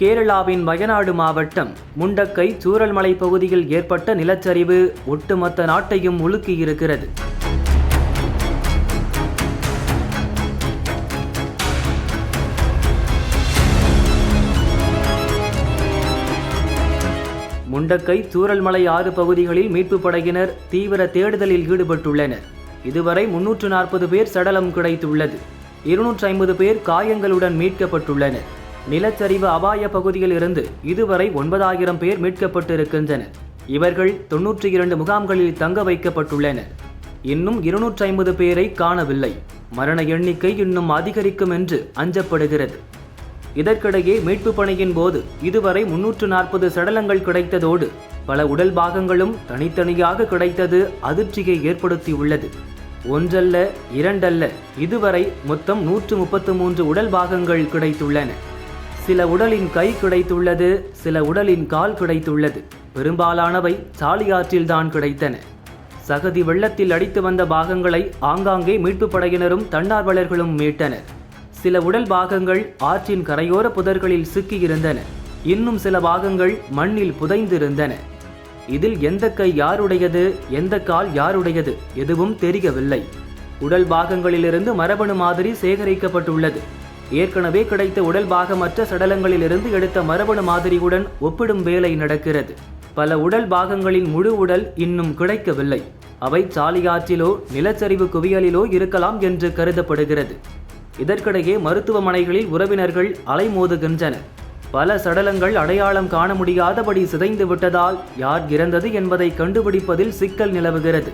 கேரளாவின் வயநாடு மாவட்டம் முண்டக்கை சூரல்மலை பகுதியில் ஏற்பட்ட நிலச்சரிவு ஒட்டுமொத்த நாட்டையும் உலுக்கியிருக்கிறது முண்டக்கை சூரல்மலை ஆறு பகுதிகளில் மீட்புப் படையினர் தீவிர தேடுதலில் ஈடுபட்டுள்ளனர். இதுவரை முன்னூற்று நாற்பது பேர் சடலம் கிடைத்துள்ளது. இருநூற்றி ஐம்பது பேர் காயங்களுடன் மீட்கப்பட்டுள்ளனர். நிலச்சரிவு அபாய பகுதியில் இருந்து இதுவரை ஒன்பதாயிரம் பேர் மீட்கப்பட்டிருக்கின்றனர். இவர்கள் தொன்னூற்றி இரண்டு முகாம்களில் தங்க வைக்கப்பட்டுள்ளனர். இன்னும் இருநூற்றி ஐம்பது பேரை காணவில்லை. மரண எண்ணிக்கை இன்னும் அதிகரிக்கும் என்று அஞ்சப்படுகிறது. இதற்கிடையே மீட்புப் பணியின் போது இதுவரை முன்னூற்று நாற்பது சடலங்கள் கிடைத்ததோடு பல உடல் பாகங்களும் தனித்தனியாக கிடைத்தது அதிர்ச்சியை ஏற்படுத்தியுள்ளது. ஒன்றல்ல இரண்டல்ல இதுவரை மொத்தம் நூற்று முப்பத்து மூன்று உடல் பாகங்கள் கிடைத்துள்ளன. சில உடலின் கை கிடைத்துள்ளது சில உடலின் கால் கிடைத்துள்ளது. பெரும்பாலானவை சாலியாற்றில்தான் கிடைத்தன. சகதி வெள்ளத்தில் அடித்து வந்த பாகங்களை ஆங்காங்கே மீட்புப் படையினரும் தன்னார்வலர்களும் மீட்டனர். சில உடல் பாகங்கள் ஆற்றின் கரையோர புதர்களில் சிக்கியிருந்தன. இன்னும் சில பாகங்கள் மண்ணில் புதைந்திருந்தன. இதில் எந்த கை யாருடையது எந்த கால் யாருடையது எதுவும் தெரியவில்லை. உடல் பாகங்களிலிருந்து மரபணு மாதிரி சேகரிக்கப்பட்டுள்ளது. ஏற்கனவே கிடைத்த உடல் பாகமற்ற சடலங்களிலிருந்து எடுத்த மரபணு மாதிரியுடன் ஒப்பிடும் வேலை நடக்கிறது. பல உடல் பாகங்களின் முழு உடல் இன்னும் கிடைக்கவில்லை. அவை சாலியாற்றிலோ நிலச்சரிவு குவியலிலோ இருக்கலாம் என்று கருதப்படுகிறது. இதற்கிடையே மருத்துவமனைகளில் உறவினர்கள் அலைமோதுகின்றனர் பல சடலங்கள் அடையாளம் காண முடியாதபடி சிதைந்து விட்டதால் யார் இறந்தது என்பதை கண்டுபிடிப்பதில் சிக்கல் நிலவுகிறது.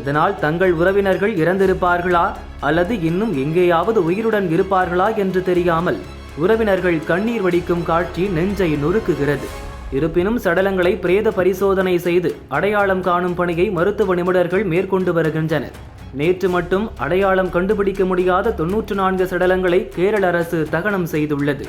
இதனால் தங்கள் உறவினர்கள் இறந்திருப்பார்களா? அல்லது இன்னும் எங்கேயாவது உயிருடன் இருப்பார்களா என்று தெரியாமல் உறவினர்கள் கண்ணீர் வடிக்கும் காட்சி நெஞ்சை நொறுக்குகிறது. இருப்பினும் சடலங்களை பிரேத பரிசோதனை செய்து அடையாளம் காணும் பணியை மருத்துவ நிபுணர்கள் மேற்கொண்டு வருகின்றனர். நேற்று மட்டும் அடையாளம் கண்டுபிடிக்க முடியாத தொன்னூற்று நான்கு சடலங்களை கேரள அரசு தகனம் செய்துள்ளது.